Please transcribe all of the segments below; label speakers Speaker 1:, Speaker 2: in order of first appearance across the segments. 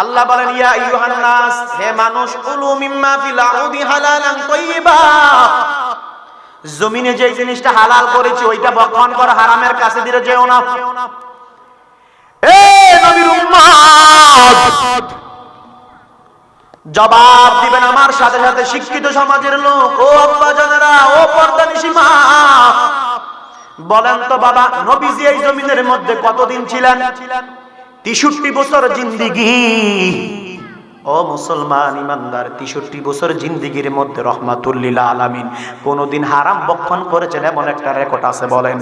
Speaker 1: আল্লাহ বলেন, ইয়া আইয়ুহান হে মানুষ, কুলু মিম্মা ফিল আরদি হালালান তাইয়্যিবা জমিনে যে জিনিসটা হালাল করেছি, ওইটা ভক্ষণ কর হারামের কাছে দিয়ে যেও না। এ নবীর উম্মত জবাব দিবেন আমার সাথে সাথে শিক্ষিত সমাজের লোক। ও আব্বা ও পর্দা নিশিমা। বলেন তো বাবা, নবীজি এই জমিনের মধ্যে কতদিন ছিলেন ছিলেন? তেষট্টি বছর জিন্দিগি। ও মুসলমান ইমানদার, তেষট্টি বছর জিন্দিগির মধ্যে রহমাতুল্লিল আলামিন কোনদিন হারাম বক্ষণ করেছেন, এমন একটা রেকর্ড আছে, বলেন।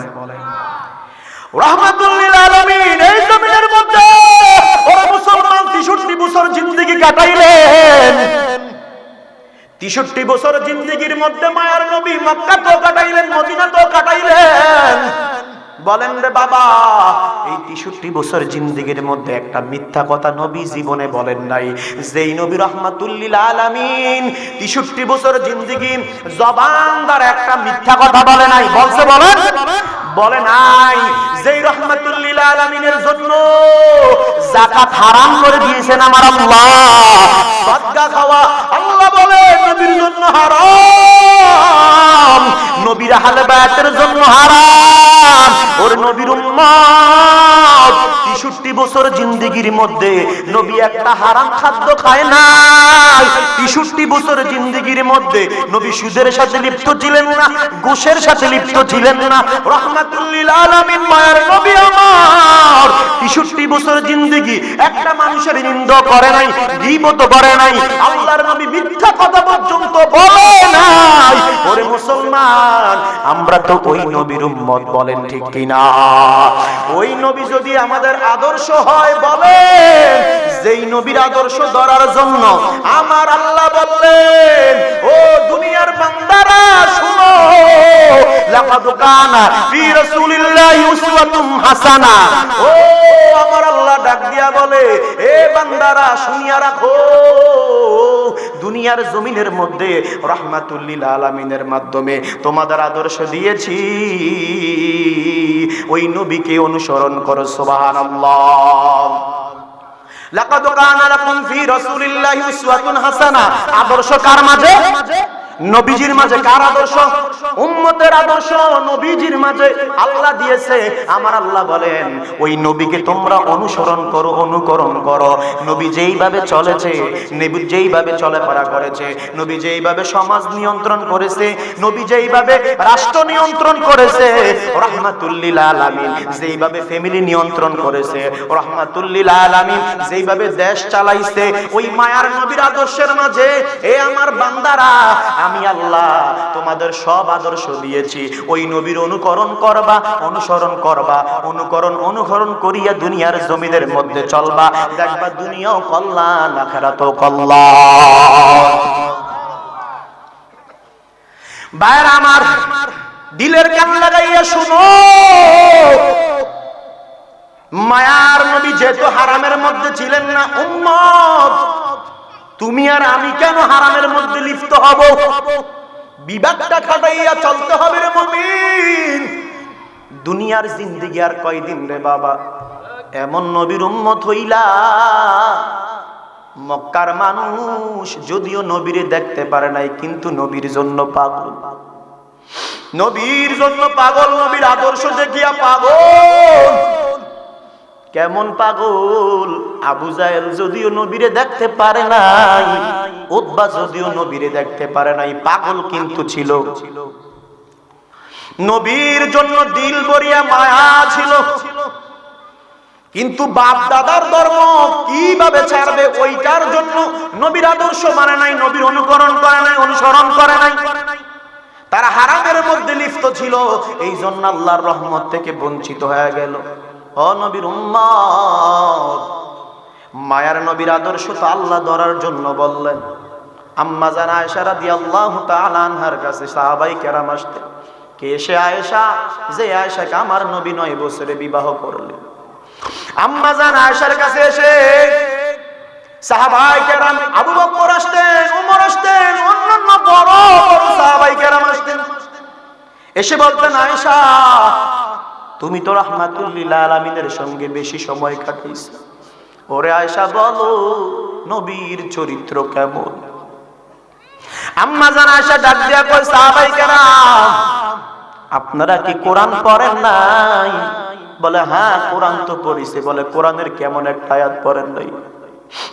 Speaker 1: মধ্যে নবী কাটাইলেন কাটাইলেন। বলেন রে বাবা এই তেষট্টি বছর জিন্দিগির মধ্যে একটা মিথ্যা কথা নবী জীবনে বলেন নাই। যেই নবী রহমাতুল্লিল তেষট্টি বছর জিন্দিগি একটা মিথ্যা কথা বলে নাই। বলছে, বলেন। বলে নাই, যেই রহমাতুল্লিল জন্য যাকাত হারাম করে দিয়েছেন আমার আল্লাহ। সদকা খাওয়া, আল্লাহ বলে, নবীর জন্য হারাম। নবীর জন্য হারাম। ওর নবীর উম্মত 63 বছর জিন্দেগির মধ্যে নবী একটা হারাম খাদ্য খায় নাই। 63 বছর জিন্দেগির মধ্যে নবী সুদের সাথে লিপ্ত ছিলেন না ঘুষের সাথে লিপ্ত ছিলেন না। আমার। 63 বছর জিন্দেগি একটা মানুষের নিন্দ করে নাই, গীবত করে নাই। আল্লাহর নবী মিথ্যা কথা পর্যন্ত বলে নাই। ওরে মুসলমান, আমরা তো ওই নবীর উম্মত বলেন ঠিক কিনা? ওই নবী যদি আমাদের আদর্শ হয় বলেন যেই নবীর আদর্শ ধরার জন্য আমার আল্লাহ বললেন, ও দুনিয়ার বান্দারা, শুনো, লাকাদ কানা ফি রাসূলিল্লাহি উসওয়াতুম হাসানা। ও আমার আল্লাহ ডাক দিয়া বলে, এ বান্দারা, শুনিয়া রাখো, দুনিয়ার জমিনের মধ্যে রহমাতুল্লিল আলামিনের মাধ্যমে তোমাদের আদর্শ দিয়েছি। ওই নবীকে অনুসরণ করো সোবাহান লাকাদ কানা লাকুম ফি রাসূলিল্লাহি উসওয়াতুন হাসানা। আদর্শ কার মাঝে? নবীজির মাঝে কার আদর্শ? উম্মতের আদর্শ। নবীজির মাঝে আল্লাহ দিয়েছে। আমার আল্লাহ বলেন, ওই নবীকে তোমরা অনুসরণ করো, অনুকরণ করো। নবী যেইভাবে চলেছে, নবী যেইভাবে চলাফেরা করেছে, নবী যেইভাবে সমাজ নিয়ন্ত্রণ করেছে, নবী যেইভাবে রাষ্ট্র নিয়ন্ত্রণ করেছে, রহমাতুল্লিল আলামিন যেইভাবে ফ্যামিলি নিয়ন্ত্রণ করেছে, রহমাতুল্লিল আলামিন যেইভাবে দেশ চালাইছে, ওই মায়ার নবীর আদর্শের মাঝে, এ আমার বান্দারা আমি আল্লাহ তোমাদের সব আদর্শ দিয়েছি। ওই নবীর অনুকরণ করবা, অনুসরণ করবা, অনুকরণ অনুসরণ করিয়া দুনিয়ার জমিদের মধ্যে চলবা। দেখবা দুনিয়াও কল্যাণ, আখেরাতও কল্যাণ। বাইরে আমার দিলের কান লাগাইয়া শুনো। মায়ার নবী যেহেতু হারামের মধ্যে ছিলেন না, উম্মত। তুমি আর আমি কেন হারামের মধ্যে লিপ্ত হব? বিবাদটা খাটাইয়া চলতে হবে রে মুমিন। দুনিয়ার জিন্দিগি আর কয়দিন রে বাবা? এমন নবীর উম্মত হইলা, মক্কার মানুষ যদিও নবীরে দেখতে পারে নাই, কিন্তু নবীর জন্য পাগল। নবীর জন্য পাগল, নবীর আদর্শ দেখিয়া পাগল। কেমন পাগল? আবু জাহেল যদিও নবীরে দেখতে পারে নাই উদ্বা যদিও নবীরে দেখতে পারে নাই, পাগল কিন্তু ছিল। নবীর জন্য দিল বরিয়া মায়া ছিল। কিন্তু বাপ দাদার ধর্ম কীভাবে ছাড়বে ওইটার জন্য নবীর আদর্শ মানে নাই, নবীর অনুকরণ করে নাই, অনুসরণ করে নাই। তারা হারামের মধ্যে লিপ্ত ছিল এই জন্য আল্লাহর রহমত থেকে বঞ্চিত হয়ে গেল। ও নবীর উম্মত, মায়ার নবীর আদর্শ তো আল্লাহ ধরার জন্য বললেন। আম্মা জান আয়েশা রাদিয়াল্লাহু তাআলা আনহার কাছে সাহাবাই কেরাম আসতে, কে সে আয়েশা? যে আয়েশাকে আমার নবী নয় বছরে বিবাহ করলেন আম্মা জান আয়েশার কাছে এসে সাহাবাই কেরাম আবু বকর আসতেন ওমর আসতেন, অন্যান্য বড় বড় সাহাবাই কেরাম আসতেন। এসে বলতেন, আয়েশা তুমি তো রহমাতুল্লিল আলমিনের সঙ্গে বেশি সময় কাটাইছ ওরে আয়সা বলো, নবীর চরিত্র কেমন? আম্মা জান আয়সা ডাক দিয়া কই সাহাবাই আপনারা কি কোরআন পড়েন নাই? বলে হ্যাঁ কোরআন তো পড়িছে। বলে, কোরআনের কেমন একটা আয়াত পড়েন নাই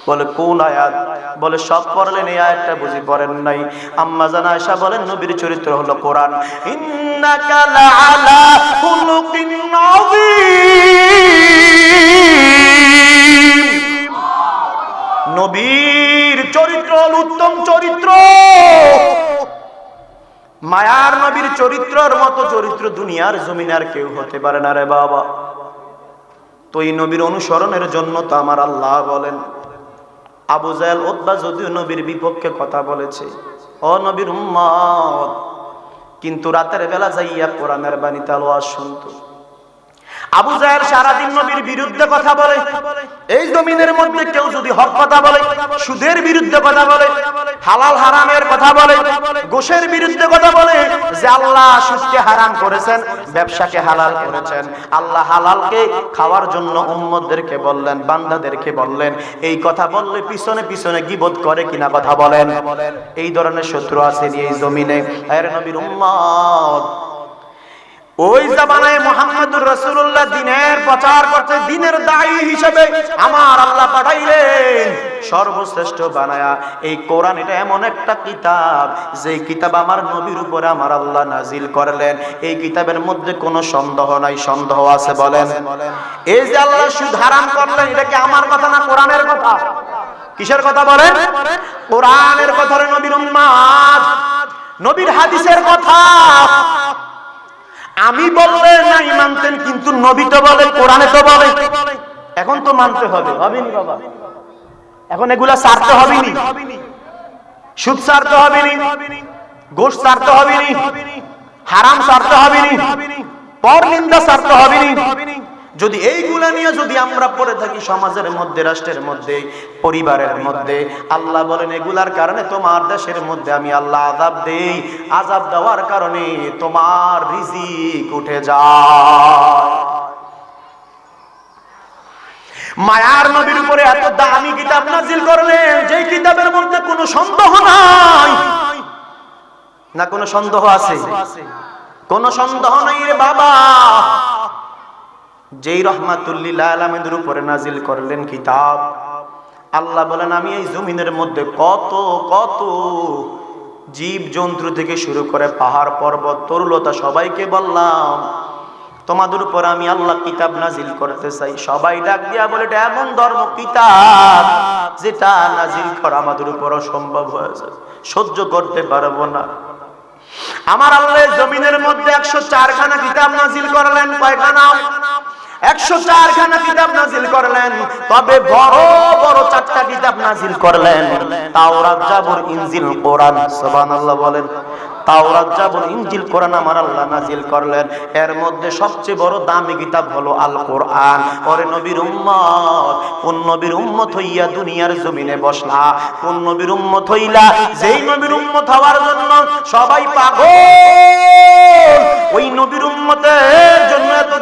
Speaker 1: বলে, কোন আয়াত? বলে, সব পড়লেন, এই আয়াতটা বুঝি পড়েন নাই। আম্মা জান আয়েশা বলেন, নবীর চরিত্র হলো কোরআন। ইন্নাকা লাআলা খুলুকিন নবীর নবীর চরিত্র হলো উত্তম চরিত্র। মায়ার নবীর চরিত্রর মতো চরিত্র দুনিয়ার জমিন আর কেউ হতে পারে না রে বাবা। তো এই নবীর অনুসরণের জন্য তো আমার আল্লাহ বলেন। আবু জাহেল ওদ্বা যদিও নবীর বিপক্ষে কথা বলেছে। ও নবীর উম্মত, কিন্তু রাতের বেলা যাইয়া কোরআনের বাণী তালোয়া শুনতো আবু জাহেল সারাদিন নবীর বিরুদ্ধে কথা বলে। এই জমিনের মধ্যে কেউ যদি হক কথা বলে, সুদের বিরুদ্ধে কথা বলে, হালাল হারামের কথা বলে, গোশের বিরুদ্ধে কথা বলে যে আল্লাহ সুদকে হারাম করেছেন, ব্যবসাকে হালাল করেছেন। আল্লাহ হালালকে খাওয়ার জন্য উম্মতদেরকে বললেন, বান্দাদেরকে বললেন, এই কথা বললে পিছনে পিছনে গিবত করে কিনা কথা বলেন। এই ধরনের শত্রু আছে এই জমিনে। এর নবীর উম্মত ওই জামানায় মোহাম্মদুর রসুল্লাহ দিনের প্রচার করতে, দিনের দায়ী হিসেবে আমার আল্লাহ পাঠাইলেন। সর্বশ্রেষ্ঠ বানায়া, এই কোরআন এটা এমন একটা কিতাব যে কিতাব আমার নবীর উপরে আমার আল্লাহ নাজিল করলেন। এই কিতাবের মধ্যে কোনো সন্দেহ নাই, সন্দেহ আছে বলেন। এই যে আল্লাহ সুদ হারাম করলেন, এটা কি আমার কথা না কোরআনের কথা? কিসের কথা বলেন? কোরআনের কথা নবীর উম্মাদ। নবীর হাদিসের কথা। আমি বললে নাই মানতেন, কিন্তু নবী তো বলে, কোরআনে তো বলে। এখন তো মানতে হবে, হবেনি বাবা। এখন এগুলা সারতে হবেনি। সুদ সারতে হবেনি, গোশ সারতে হবেনি, হারাম সারতে হবেনি পর নিন্দা সারতে হবেনি। যদি এইগুলা নিয়ে যদি আমরা পড়ে থাকি সমাজের মধ্যে, রাষ্ট্রের মধ্যে, পরিবারের মধ্যে, আল্লাহ বলেন এগুলার কারণে তোমার দেশের মধ্যে আমি আল্লাহ আজাব দেই। আজাব দেওয়ার কারণে তোমার রিজিক উঠে যায়। মায়ার নবীর উপরে এত দামি কিতাব নাজিল করলেন যে কিতাবের মধ্যে কোনো সন্দেহ নাই। না কোনো সন্দেহ আছে? কোনো সন্দেহ নাই রে বাবা। যেই রহমাতুল্লিল আলমের উপরে নাজিল করলেন কিতাব, আল্লাহ বলেন, আমি এই জমিনের মধ্যে কত কত জীব জন্তু থেকে শুরু করে পাহাড় পর্বত, তরুলতা সবাইকে বললাম, তোমাদের উপর আমি আল্লাহ কিতাব নাজিল করতে চাই। সবাই ডাক দিয়া বলে, এটা এমন ধর্ম কিতাব যেটা নাজিল করা আমাদের উপর অসম্ভব হয়েছে, সহ্য করতে পারব না। আমার আল্লাহ জমিনের মধ্যে একশো চারখানা কিতাব নাজিল করলেন, কয়খানা? এর মধ্যে সবচেয়ে বড় দামি কিতাব হলো আল কোরআন ওরে নবীর উম্মত, কোন নবীর উম্মত হইয়া দুনিয়ার জমিনে বসলা? কোন নবীর উম্মত হইলা? যেই নবীর উম্মত হওয়ার জন্য সবাই পাগল। ওই নবীর এত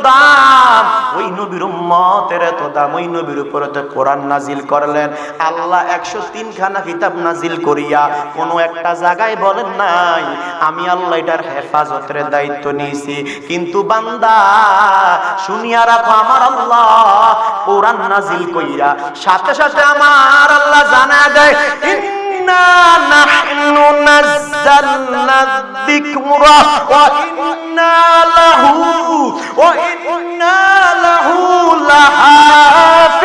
Speaker 1: দাম। ওই নবীর উম্মতের এত দাম, ওই নবীর উপরে তো কোরআন নাজিল করলেন। আল্লাহ একশো তিন খানা কিতাব নাজিল করিয়া কোনো একটা জায়গায় বলেন নাই, আমি আল্লাহ এটার হেফাজতের দায়িত্ব নিয়েছি। কিন্তু বান্দা, শুনিয়া রাখো আমার আল্লাহ, কোরআন নাজিল কইরা সাথে সাথে আমার আল্লাহ জানা দেয় إنا نحن نزلنا الذكر وإنا له وإنا له لحافظون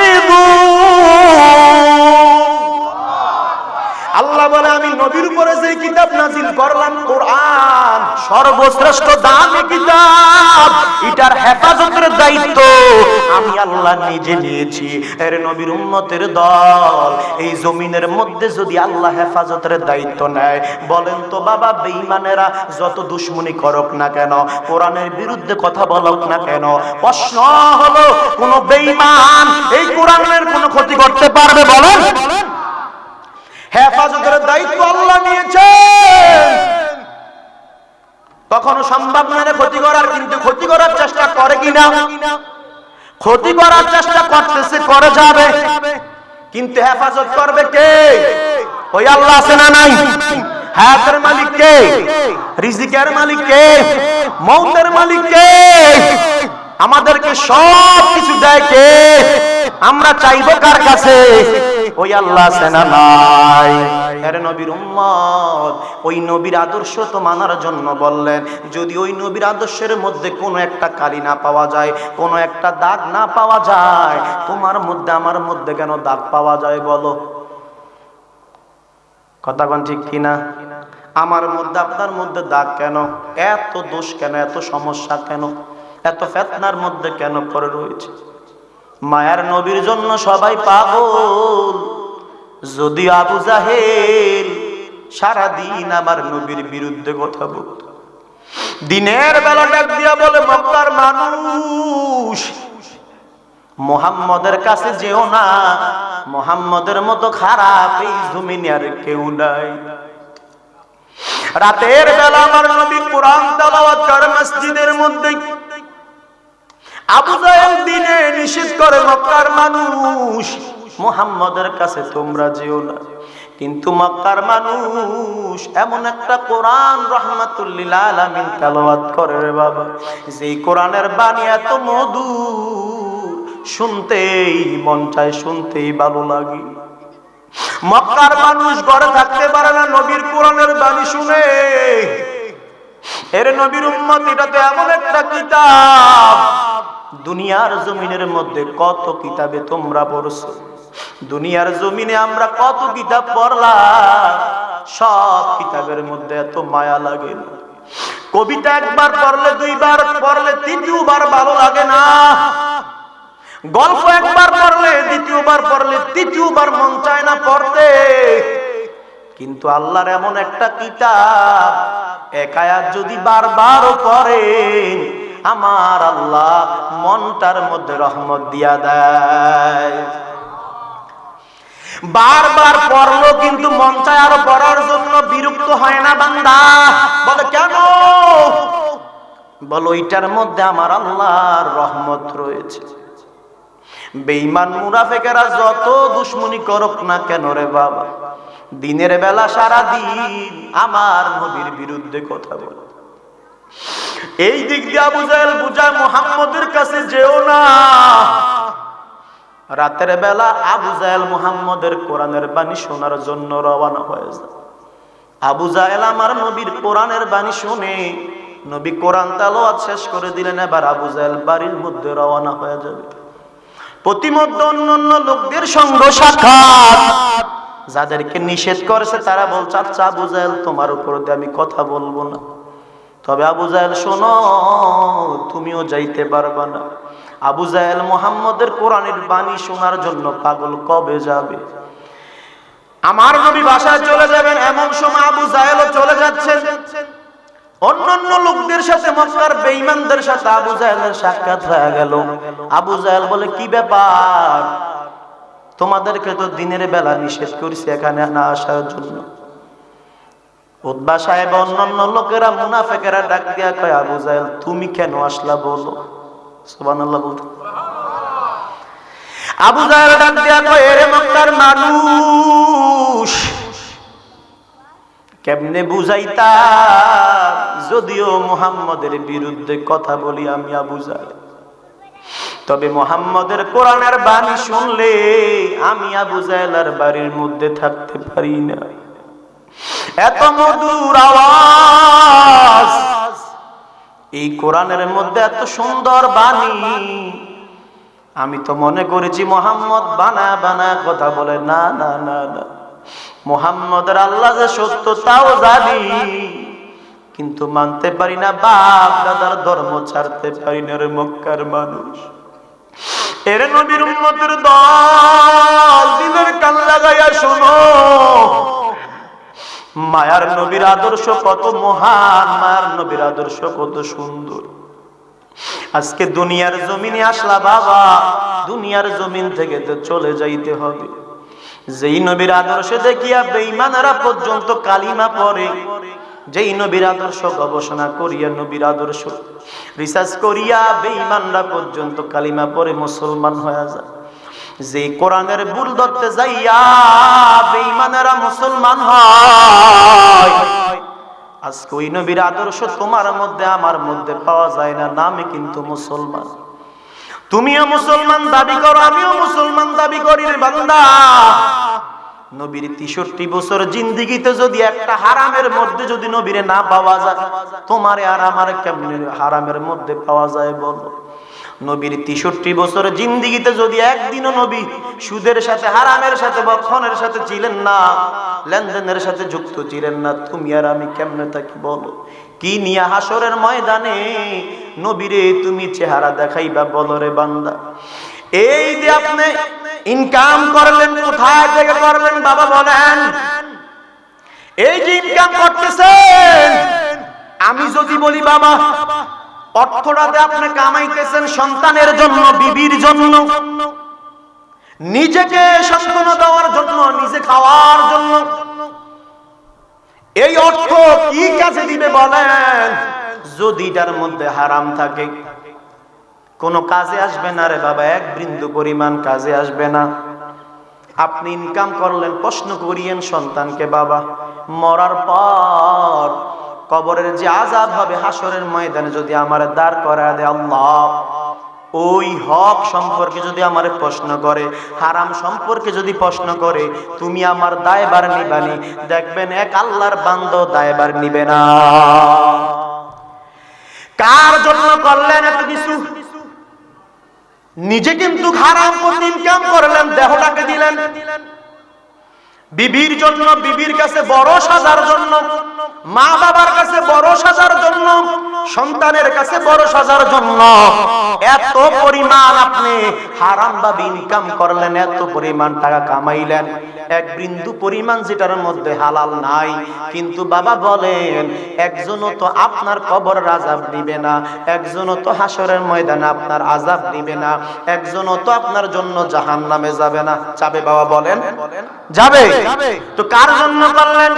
Speaker 1: নবীর উপরে যে কিতাব নাজিল করলাম, কোরআন, সর্বশ্রেষ্ঠ দামি কিতাব, এটার হেফাজতের দায়িত্ব আমি আল্লাহ নিজে নিয়েছি। এর নবীর উম্মতের দল, এই জমিনের মধ্যে যদি আল্লাহ হেফাজতের দায়িত্ব নেয়, বলেন তো বাবা, বেঈমানেরা যত দুশ্মনী করক না কেন, কোরআনের বিরুদ্ধে কথা বলক না কেন? প্রশ্ন হলো, কোন বেঈমান এই কোরআনের কোনো ক্ষতি করতে পারবে বলেন? হেফাজতের দায়িত্ব আল্লাহ নিয়েছেন। কখনো সম্ভব না ক্ষতি করার, কিন্তু ক্ষতি করার চেষ্টা করে কিনা? ক্ষতি করার চেষ্টা করতেছে, করে যাবে। কিন্তু হেফাজত করবে কে? ওই আল্লাহ আছে না নাই? হায়াতের মালিক কে? রিজিকের মালিক কে? মৌতের মালিক কে? আমাদেরকে সব কিছু কে? আমরা চাইব কার কাছে? ওই আল্লাহ আছে না নাই। আরে নবীর উম্মত, ওই নবীর আদর্শ তো মানার জন্য বললেন, যদি ওই নবীর আদর্শের মধ্যে কোনো একটা কালি না পাওয়া যায়, কোনো একটা দাগ না পাওয়া যায়, তোমার মধ্যে আমার মধ্যে কেন দাগ পাওয়া যায় বলো? কথা কোন ঠিক কিনা আমার মধ্যে, আপনার মধ্যে দাগ কেন? এত দোষ কেন? এত সমস্যা কেন? এত ফেতনার মধ্যে কেন পড়ে রয়েছে? মায়ার নবীর জন্য সবাই পাগল। যদি আবু জাহেল সারাদিন আমার নবীর বিরুদ্ধে কথা বলত, দিনের বেলা ডাক দিয়া বলে, মক্কার মানুষ, মোহাম্মদের কাছে যেও না। মোহাম্মদের মতো খারাপ এই জমিনে আর কেউ নাই। রাতের বেলা আমার নবী কোরআন, তেলাওয়াত করে মসজিদের মধ্যে আবু জাহেল দিনে নিষেধ করে মক্কার মানুষ, মোহাম্মদের কাছে তোমরা যেও না। কিন্তু মক্কার মানুষ এমন একটা কোরআন রহমাতুল্লিল আলামিন তেলাওয়াত করে রে বাবা। যেই কোরআনের বাণী এত মধু শুনতেই, মন চায় শুনতেই ভালো লাগে। মক্কার মানুষ ঘরে থাকতে পারে না, নবীর কোরআনের বাণী শুনে। এর নবীর উম্মত, এটা তো এমন একটা কিতাব। দুনিয়ার জমিনের মধ্যে কত কিতাবে তোমরা পড়ছো? দুনিয়ার জমিনে আমরা কত কিতাব পড়লাম? সব কিতাবের মধ্যে এত মায়া লাগে কবিতা একবার পড়লে, দুইবার পড়লে, তৃতীয়বার ভালো লাগে না। গল্প একবার পড়লে, দ্বিতীয়বার পড়লে, তৃতীয়বার মন চায় না পড়তে। কিন্তু আল্লাহর এমন একটা কিতাব একায়াত যদি বারবারও পড়েন, আমার আল্লাহ মনটার মধ্যে রহমত দিয়া দেয়। বারবার পড়ল কিন্তু মন আরও পড়ার জন্য বিরক্ত হয় না বান্দা। বলে, কেন? বলো, ওইটার মধ্যে আমার আল্লাহর রহমত রয়েছে। বেঈমান মুনাফেকেরা যত দুশ্মনী করুক না কেন রে বাবা? দিনের বেলা সারা দিন আমার নবীর বিরুদ্ধে কথা বলে। এই দিক দিয়ে জাহেল বুঝায়, মোহাম্মদের কাছে যেও না। রাতের বেলা আবু জাহেল মোহাম্মদের কোরআনের বাণী শোনার জন্য রওনা হয়ে যায়। আবু জাহেল আমার নবীর কোরআনের বাণী শুনে নবী কোরআন তালোয়াত শেষ করে দিলেন, এবার আবু জাহেল বাড়ির মধ্যে রওনা হয়ে যাবে। প্রতিমধ্যে অন্য অন্য লোকদের সঙ্গ সাক্ষাৎ। যাদেরকে নিষেধ করেছে, তারা বলছে আচ্ছা আবু জাহেল, তোমার উপর দিয়ে আমি কথা বলব না। তবে আবু জাহেল, শোনো, তুমিও যাইতে পারবা না। আবু জাহেল মোহাম্মদের কোরআনের বাণী শোনার জন্য পাগল কবে যাবে? আমার নবী বাসায় চলে যাবেন, এমন সময় আবু জাহেলও চলে যাচ্ছেন। অন্যান্য লোকদের সাথে, মক্কার বেঈমানদের সাথে আবু জাহেলের সাক্ষাৎ হয়ে গেল। আবু জাহেল বলে, কি ব্যাপার? তোমাদেরকে তো দিনের বেলা নিষেধ করেছি এখানে না আসার জন্য। উদ্বা সাহেব অন্যান্য লোকেরা মুনাফেকেরা ডাক দিয়া কয়, আবু জাহেল, তুমি কেন আসলা বলো? বলতো। আবু জাহেল ডাক দিয়া কয় মক্কার মানুষ, কেমনে বুঝাইতা? যদিও মুহাম্মদের বিরুদ্ধে কথা বলি আমি আবু জাহেল। তবে মোহাম্মদের কোরআনের বাণী শুনলে আমি আবু জাহেলার বাড়ির মধ্যে থাকতে পারি না। এত মধুর আওয়াজ। এই কোরআনের মধ্যে এত সুন্দর বাণী। আমি তো মনে করেছি মোহাম্মদ বানা বানা কথা বলে, না না না না। মোহাম্মদের আল্লাহ যে সত্য তাও জানি, কিন্তু মানতে পারি না, বাপ দাদার ধর্ম ছাড়তে পারি না রে মক্কার মানুষ। নবীর দল, দিলের কান লাগাইয়া মায়ার নবীর আদর্শ কত মহান, মায়ার নবীর আদর্শ কত সুন্দর। আজকে দুনিয়ার জমিনে আসলা বাবা, দুনিয়ার জমিন থেকে তো চলে যাইতে হবে। যেই নবীর আদর্শে দেখিয়া বেঈমানেরা পর্যন্ত কালিমা পড়ে। যেই নবীর আদর্শ গবেষণা করিয়া নবীর আদর্শ রিসার্চ করিয়া বেঈমানরা পর্যন্ত কালিমা পরে মুসলমান হয়ে যায়। যে কোরআনের ভুল ধরতে যাইয়া বেঈমানেরা মুসলমান হয়। আজকে ওই নবীর আদর্শ তোমার মধ্যে, আমার মধ্যে পাওয়া যায় না, নামে কিন্তু মুসলমান। তুমিও মুসলমান দাবি করো, আমিও মুসলমান দাবি করি বান্দা। নবীর বছর জিন্দিগিতে যদি একটা হারামের মধ্যে যদি নবীরে না পাওয়া যায়, তোমারে আর আমার কেমনে হারামের মধ্যে পাওয়া যায় বলো? নবীর বছর জিন্দিগিতে যদি একদিনও নবী সুদের সাথে, হারামের সাথে, বক্ষণের সাথে ছিলেন না, লেনদেনের সাথে যুক্ত ছিলেন না, তুমি আর আমি কেমনে থাকি বলো? কি নিয়া হাসরের ময়দানে নবীরে তুমি চেহারা দেখাইবা বলো রে বান্দা? এই যে আপনি ইনকাম করলেন, কোথায় থেকে করলেন বাবা বলেন, এই যে ইনকাম করতেছেন, আমি যদি বলি, বাবা, অর্থটাতে আপনি কামাইতেছেন সন্তানের জন্য, বিবির জন্য, নিজেকে সান্ত্বনা দেওয়ার জন্য, নিজে খাওয়ার জন্য, এই অর্থ কি কাজে দিবে বলেন? যদি এটার মধ্যে হারাম থাকে কোনো কাজে আসবে না রে বাবা, এক বিন্দু পরিমাণ কাজে আসবে না। আপনি ইনকাম করলেন, প্রশ্ন করিয়েন সন্তানকে, বাবা। মরার পর কবরের যে আজাব হবে হাসরের ময়দানে যদি আমার দাঁড় করা দেয় আল্লাহ, ওই হক সম্পর্কে যদি আমার প্রশ্ন করে, হারাম সম্পর্কে যদি প্রশ্ন করে, তুমি আমার দায়বার নিবানি দেখবেন এক আল্লাহর বান্দ দায়বার নিবে না। কার জন্য করলেন এত কিছু? নিজে কিন্তু হারাম ইনকাম করলেন দেহটাকে দিলেন। বিবির জন্য, বিবির কাছে বড় সাজার জন্য মা বাবার কাছে বড় সাজার জন্য, সন্তানের কাছে বড় সাজার জন্য। এত পরিমাণ আপনি হারাম ভাবে ইনকাম করলেন, এত পরিমাণ টাকা কামাইলেন। এক বিন্দু পরিমাণ যেটার মধ্যে হালাল নাই। কিন্তু বাবা বলেন, একজনও তো আপনার কবর আজাব দিবে না, একজনও তো হাসরের ময়দানে আপনার আজাব দিবে না, একজনও তো আপনার জন্য জাহান নামে যাবে না। যাবে বাবা বলেন? যাবে। তো কার জন্য করলেন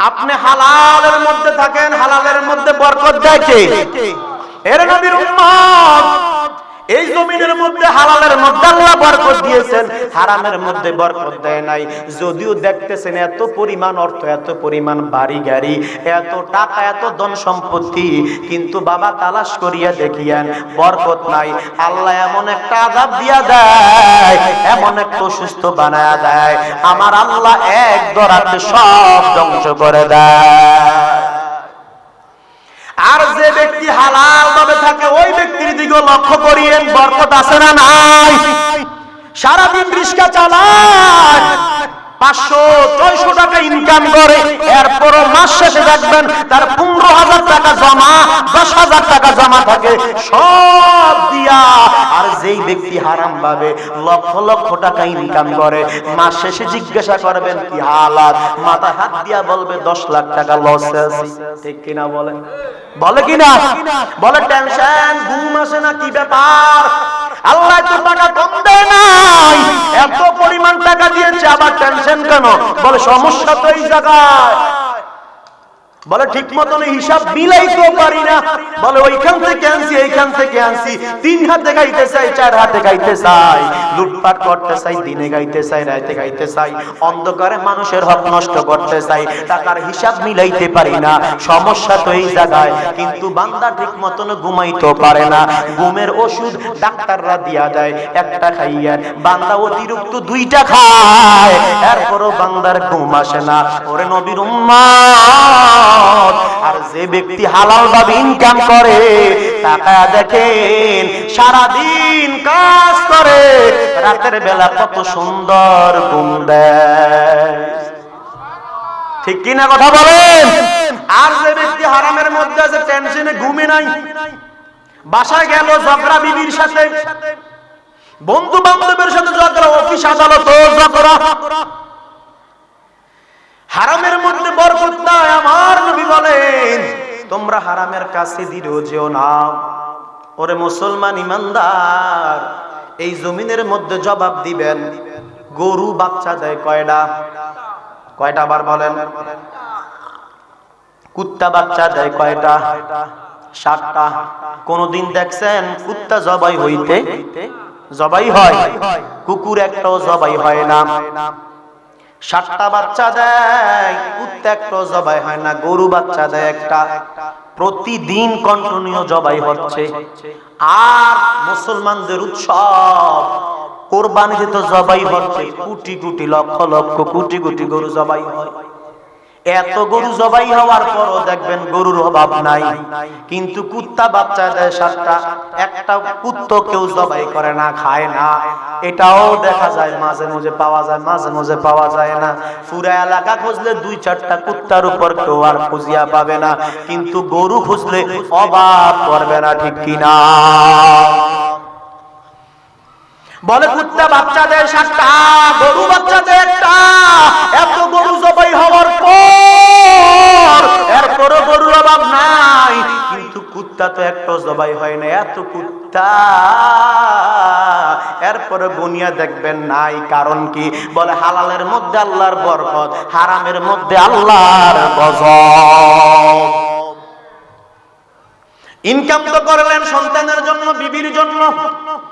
Speaker 1: আপনি হালালের মধ্যে থাকেন, হালালের মধ্যে বরকত দেয় এর নবীর উম্মত। এই জমিনের মধ্যে হালালের মধ্যে আল্লাহ বরকত দিয়েছেন। হারামের মধ্যে বরকত দেয় নাই। যদিও দেখতেছেন এত পরিমাণ অর্থ, এত পরিমাণ বাড়ি গাড়ি, এত টাকা, এত ধন সম্পত্তি, কিন্তু বাবা তালাশ করিয়া দেখিয়েন, বরকত নাই। আল্লাহ এমন একটা আজাব দিয়া দেয়, এমন একটা অসুস্থ বানায়া দেয়। আমার আল্লাহ এক দরাতে সব ধ্বংস করে দেয়। আর যে ব্যক্তি হালাল ভাবে থাকে, ওই ব্যক্তির দিকে লক্ষ্য করিয়েন, বরকত আছে না নাই? সারাদিন রিক্সা চালায়। পাঁচশো টাকা ইনকাম করে। মাস শেষে দেখবেন তার পনেরো হাজার টাকা জমা, দশ হাজার টাকা জমা থাকে। সব দিয়া আর যেই ব্যক্তি হারাম লক্ষ লক্ষ টাকা ইনকাম করে, মাস শেষে জিজ্ঞাসা করবেন, কি হালাত? মাথা হাত দিয়া বলবে, দশ লাখ টাকা লস ঠিক কিনা বলেন? বলে কিনা? বলে, টেনশন, ঘুম আসে না, কি ব্যাপার? আল্লাহ তো টাকা কম দেয় এত পরিমাণ টাকা দিয়েছে, আবার টেনশন কেন? বলে সমস্যা তো এই জায়গায়। বলে, ঠিক মতন হিসাব মিলাইতে পারি না। বলে, ওইখান থেকে আনছি, এইখান থেকে আনছি। তিন হাতে গাইতে চাই, চার হাতে গাইতে চাই। লুটপাট করতে চাই, দিনে গাইতে চাই, রাতে গাইতে চাই। অন্ধকারে মানুষের হক নষ্ট করতে চাই। টাকার হিসাব মিলাইতে পারি না। সমস্যা তো এই জায়গায়। কিন্তু বান্দা ঠিক মতন ঘুমাইতে পারে না। ঘুমের ওষুধ ডাক্তাররা দিয়া দেয়, একটা খাইয়া। বান্দা অতিরিক্ত দুইটা খায়। এরপরও বান্দার ঘুম আসে না। ওরে নবীর উম্মাদ আর যে ব্যক্তি হালাল ভাবে ইনকাম করে দেখেন কাজ করে, রাতের বেলা কত সুন্দর দেয়। ঠিক কিনা কথা বলেন? আর যে ব্যক্তি হারামের মধ্যে আছে টেনশনে ঘুমে নাই। বাসায় গেল, ঝগড়া বিবির সাথে। বন্ধু বান্ধবের সাথে ঝগড়া অফিস আদালত ঝগড়া। হারামের মধ্যে বরকত নাই আমার নবী বলেন, তোমরা হারামের কাছে দিরো যেও না। ওরে মুসলমান ইমানদার, এই জমিনের মধ্যে জবাব দিবেন, গরু বাচ্চা দেয় কয়টা? কয়টা বার বলেন? কুত্তা বাচ্চা দেয় কয়টা? সাতটা। কোনদিন দেখছেন, কুত্তা জবাই হইতে জবাই হয়, কুকুর একটাও জবাই হয় না। সাতটা বাচ্চা দেয় কুত্তা জবাই হয় না, গরু বাচ্চা দেয় একটা। প্রতিদিন কন্টিনিউ জবাই হচ্ছে। আর মুসলমানদের উৎসব, কোরবানিতে তো জবাই হচ্ছে। কোটি কোটি লক্ষ লক্ষ, কোটি কোটি গরু জবাই হয়। এত গরু জবাই হওয়ার পরও দেখবেন গরুর অভাব নাই। কিন্তু কুত্তা বাচ্চা দেয় সাতটা, একটা কুত্ত কেউ জবাই করে না, খায় না। এটাও দেখা যায় মাঝে মাঝে পাওয়া যায়, মাঝে মাঝে পাওয়া যায় না। পুরা এলাকা খুঁজলে দুই চারটা কুত্তার উপর কেউ আর খুঁজিয়া পাবে না। কিন্তু গরু খুঁজলে অভাব করবে না, ঠিক কিনা? বলে, কুত্তা বাচ্চা দেয় সাতটা, গরু বাচ্চা দেয় একটা। এত গরু জবাই হওয়ার পর এরপরও গরুর অভাব নাই। কিন্তু কুত্তা তো একটা জবাই হয় না। এত কুত্তা। এরপরে গুনিয়া দেখবেন নাই। কারণ কি? বলে, হালালের মধ্যে আল্লাহর বরকত, হারামের মধ্যে আল্লাহর গজব। ইনকাম তো করলেন সন্তানের জন্য, বিবির জন্য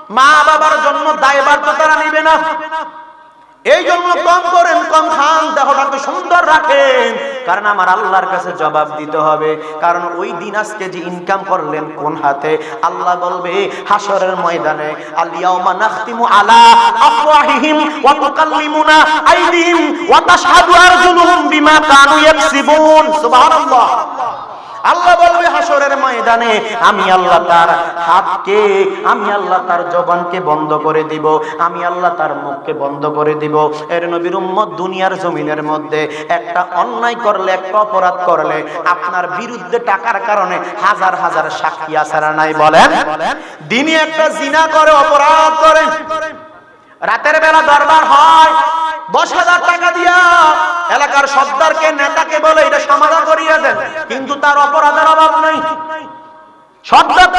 Speaker 1: মা বাবার জন্য দায়বার তো তারা নিবে না। এই জন্য কম করেন, কম খান দেহটাকে সুন্দর রাখেন। কারণ আমার আল্লাহর কাছে জবাব দিতে হবে। কারণ ওই দিন আজকে যে ইনকাম করলেন কোন হাতে? আল্লাহ বলবে হাসরের ময়দানে আলিয়াউমা নাখতিমু আলা আফওয়াহিহিম ওয়া তুকাল্লিমুনা আইদিহিম ওয়া তাশহাদু আরজুলুহুম বিমা কানু ইয়াকসিবুন। সুবহানাল্লাহ। আল্লাহ হাসরের ময়দানে আমি আল্লাহ তার হাতকে, আমি আল্লাহ তার জবানকে বন্ধ করে দিব, আমি আল্লাহ তার মুখকে বন্ধ করে দিব। এর নবীর উম্মত দুনিয়ার জমিনের মধ্যে একটা অন্যায় করলে, একটা অপরাধ করলে, আপনার বিরুদ্ধে টাকার কারণে হাজার হাজার সাক্ষী আসারা নাই বলেন? দিনে একটা জিনা করে, অপরাধ করে। রাতের বেলা দরবার হয়। দশ হাজার টাকা দিয়া এলাকার সর্দারকে, নেতাকে বলে এটা সমাধান করিয়া দেন। কিন্তু তার অপরাধের অভাব নাই। সর্দার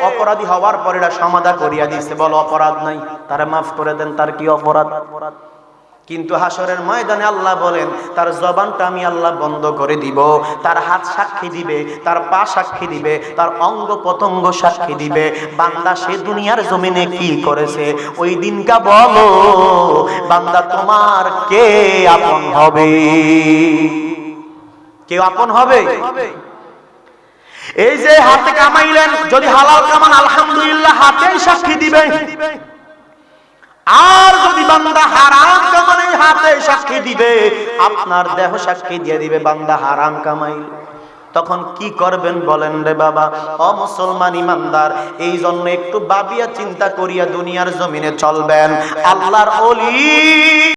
Speaker 1: অপরাধী হওয়ার পর এটা সমাধা করিয়া দিয়েছে। বলো, অপরাধ নাই। তারা মাফ করে দেন, তার কি অপরাধ অপরাধ? কিন্তু হাসরের ময়দানে আল্লাহ বলেন, তার জবানটা আমি আল্লাহ বন্ধ করে দিব, তার হাত সাক্ষী দিবে, তার পা সাক্ষী দিবে, তার অঙ্গ পতঙ্গ সাক্ষী দিবে। বান্দা সে দুনিয়ার জমিনে কি করেছে? ওই দিনকা বলো, বান্দা তোমার কে আপন হবে? কেউ আপন হবে? এই যে হাতে কামাইলেন, যদি হালাল কামান, আলহামদুলিল্লাহ, হাতেই সাক্ষী দিবে। আর যদি বান্দা হারাম কামাই, হাতে সাক্ষী দিবে, আপনার দেহ সাক্ষী দিয়ে দিবে বান্দা হারাম কামাই। তখন কি করবেন বলেন রে বাবা? অ মুসলমান ইমানদার, এই জন্য একটু বাবিয়া চিন্তা করিয়া দুনিয়ার জমিনে চলবেন। আল্লাহর অলি